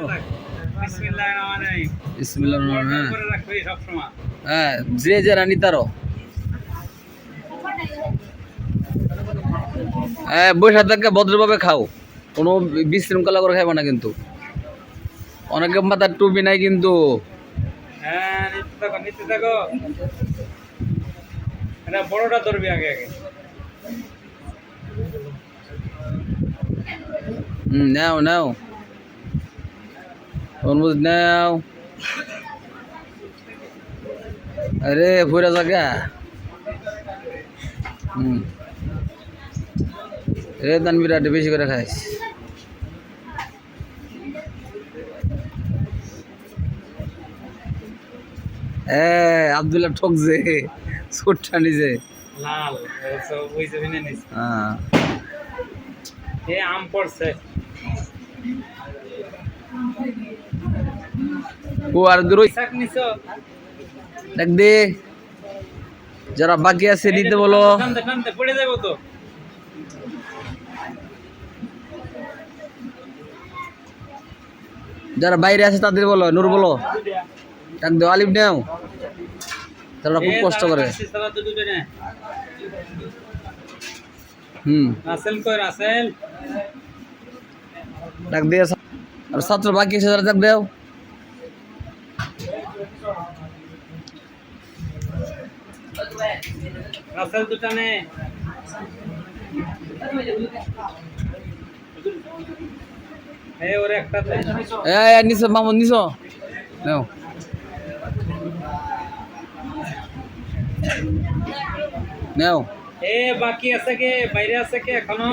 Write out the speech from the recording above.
হ্যাঁ হ্যাঁ যে যারা নিতারো। হ্যাঁ বৈশাখ থেকে ভদ্রভাবে খাও। কোনো বিশৃঙ্খলা করে খাইবা না কিন্তু। অনেকে মাথার টুপি নাই কিন্তু। হ্যাঁ বড়টা ধরবি আগে আগে। নাও নাও। তরমুজ নাও আরে ফুরা জায়গা হুম। রে আড্ডে বেশি করে খাইস। হ্যাঁ আবদুল্লাহ ঠকছে। ছোটটা নিজে লাল সব বুঝতে হ্যাঁ। এ আম পড়ছে। শাক নিছো? দেখ দে। যারা বাকি আছে নিতে বলো। টানতে টানতে পড়ে যাব তো। যারা বাইরে আছে তাদের বলো নূর বলো। ডাক দেও আলিফ নেও। তারা খুব কষ্ট করে। হুম। রাসেল কই রাসেল? ডাক দিয়ে আর ছাত্র বাকি আছে যারা ডাক দেও রাসেল দুটানে এই ওরে একটা দে। এ নিছো মামুন নিছো। নেও। নেও। এ বাকি আছে কে? বাইরে আছে কে এখনও?